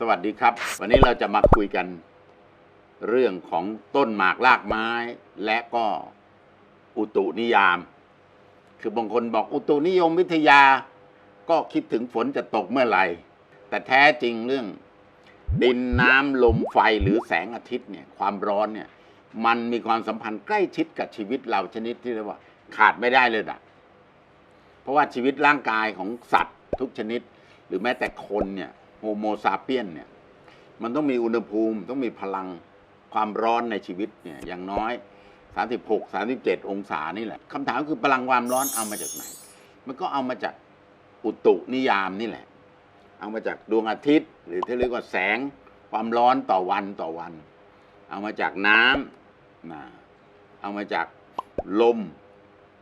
สวัสดีครับ วันนี้เราจะมาคุยกัน เรื่องของต้นหมากรากไม้ และก็อุตุนิยาม คือบางคนบอกอุตุนิยมวิทยา ก็คิดถึงฝนจะตกเมื่อไหร่ แต่แท้จริงเรื่อง ดินน้ำลมไฟหรือแสงอาทิตย์เนี่ยความร้อนเนี่ยมันมีความสัมพันธ์ใกล้ชิดกับชีวิตเราชนิดที่เรียกว่า ขาดไม่ได้เลยนะเพราะว่าชีวิตร่างกายของสัตว์ทุกชนิด หรือแม้แต่คนเนี่ย โฮโมซาเปียนเนี่ยมันต้องมีอุณหภูมิต้องมีพลังความร้อนในชีวิตเนี่ยอย่างน้อย 36 37 องศานี่แหละคำถามคือพลังความร้อนเอามาจากไหน มันก็เอามาจากอุตุนิยามนี่แหละ เอามาจากดวงอาทิตย์ หรือที่เรียกว่าแสงความร้อนต่อวันต่อวัน เอามาจากน้ำนะเอามาจากลม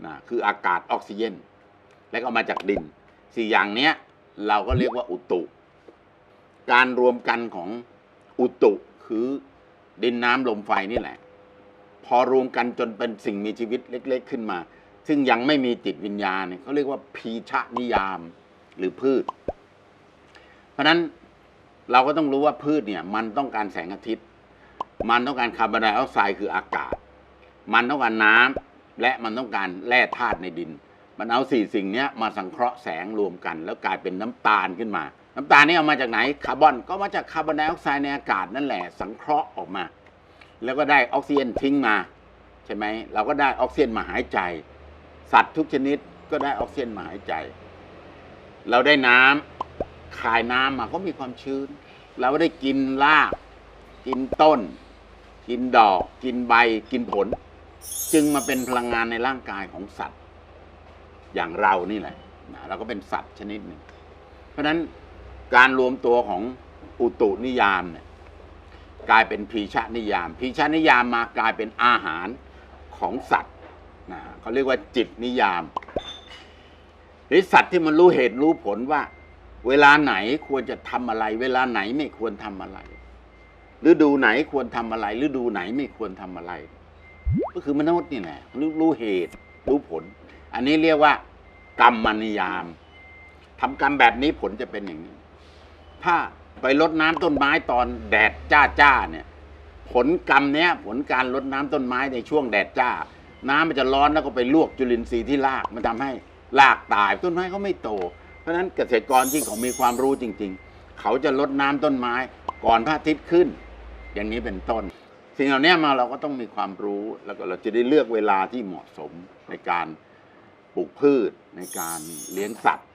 นะคืออากาศออกซิเจนแล้วก็มาจากดินสี่อย่างเนี้ยเราก็เรียกว่าอุตุ การรวมกันของอุตุคือดินน้ำลมไฟนี่แหละ พอรวมกันจนเป็นสิ่งมีชีวิตเล็ก ๆ ขึ้นมา ซึ่งยังไม่มีจิตวิญญาณเนี่ยเขาเรียกว่าพีชะนิยามหรือพืช เพราะนั้นเราก็ต้องรู้ว่าพืชเนี่ย มันต้องการแสงอาทิตย์ มันต้องการคาร์บอนไดออกไซด์คืออากาศ มันต้องการน้ำและมันต้องการแร่ธาตุในดิน มันเอาสี่สิ่งนี้มาสังเคราะห์แสงรวมกัน แล้วกลายเป็นน้ำตาลขึ้นมา น้ำตาลนี่เอามาจากไหนคาร์บอนก็มาจากคาร์บอนไดออกไซด์ในอากาศนั่นแหละสังเคราะห์ออกมา แล้วก็ได้ออกซิเจนทิ้งมา ใช่ไหมเราก็ได้ออกซิเจนมาหายใจ สัตว์ทุกชนิดก็ได้ออกซิเจนมาหายใจ เราได้น้ำคายน้ำมาก็มีความชื้น เราได้กินราก กินต้น กินดอก กินใบ กินผล จึงมาเป็นพลังงานในร่างกายของสัตว์ อย่างเรานี่แหละนะเราก็เป็นสัตว์ชนิดหนึ่งเพราะฉะนั้น การรวมตัวของอุตุนิยามเนี่ยกลายเป็นพีชานิยาม พีชานิยามมากลายเป็นอาหารของสัตว์นะเขาเรียกว่าจิตนิยามหรือสัตว์ที่มันรู้เหตุรู้ผลว่า เวลาไหนควรจะทำอะไร เวลาไหนไม่ควรทำอะไรฤดูไหนควรทำอะไรฤดูไหนไม่ควรทำอะไร ก็คือมนุษย์นี่แหละรู้รู้เหตุ รู้ผล อันนี้เรียกว่ากรรมนิยามทำกรรมแบบนี้ผลจะเป็นอย่างนี้ ถ้าไปรดน้ำต้นไม้ตอนแดดจ้าจ้าๆเนี่ย ผลกรรมเนี้ยผลการรดน้ำต้นไม้ในช่วงแดดจ้า น้ำมันจะร้อนแล้วก็ไปลวกจุลินทรีย์ที่รากมันทำให้รากตายต้นไม้เขาไม่โต เพราะฉะนั้นเกษตรกรที่เขามีความรู้จริง ๆ เขาจะรดน้ำต้นไม้ก่อนพระอาทิตย์ขึ้น อย่างนี้เป็นต้น สิ่งเหล่านี้มาเราก็ต้องมีความรู้แล้วก็เราจะได้เลือกเวลาที่เหมาะสมในการปลูกพืชในการเลี้ยงสัตว์